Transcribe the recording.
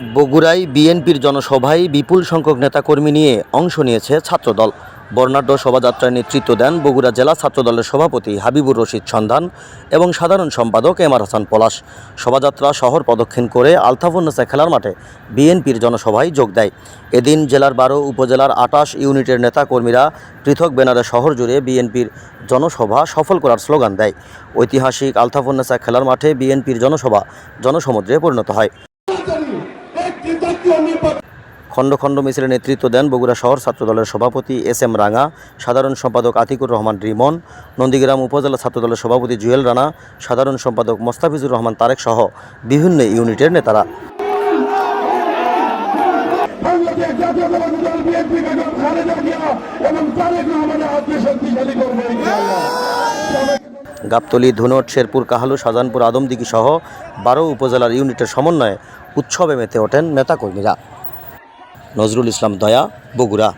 বগুড়ায় বিএনপির জনসভায় বিপুল সংখ্যক নেতাকর্মী নিয়ে অংশ নিয়েছে ছাত্রদল। বর্ণাঢ্য শোভাযাত্রায় নেতৃত্ব দেন বগুড়া জেলা ছাত্রদলের সভাপতি হাবিবুর রশিদ সন্ধান এবং সাধারণ সম্পাদক এমার হাসান পলাশ। শোভাযাত্রা শহর প্রদক্ষিণ করে আলতাফুন্নেসা খেলার মাঠে বিএনপির জনসভায় যোগ দেয়। এদিন জেলার বারো উপজেলার আটাশ ইউনিটের নেতাকর্মীরা পৃথক ব্যানারে শহর জুড়ে বিএনপির জনসভা সফল করার স্লোগান দেয়। ঐতিহাসিক আলতাফুন্নেসা খেলার মাঠে বিএনপির জনসভা জনসমুদ্রে পরিণত হয়। খণ্ড খণ্ড মিছিলে নেতৃত্ব দেন বগুড়া শহর ছাত্রদলের সভাপতি এস এম রাঙা সাধারণ সম্পাদক আতিকুর রহমান রিমন নন্দীগ্রাম উপজেলা ছাত্রদলের সভাপতি জুয়েল রানা সাধারণ সম্পাদক মোস্তাফিজুর রহমান তারেক সহ বিভিন্ন ইউনিটের নেতারা। এবং তারেক রহমানের হাতকে শক্তিশালী করবে। গাবতলী, ধুনট, শেরপুর, কাহালু, শাহজাহানপুর, আদমদিঘি সহ বারো উপজেলার ইউনিটের সমন্বয়ে উৎসবে মেতে ওঠেন নেতাকর্মীরা। নজরুল ইসলাম দয়া, বগুড়া।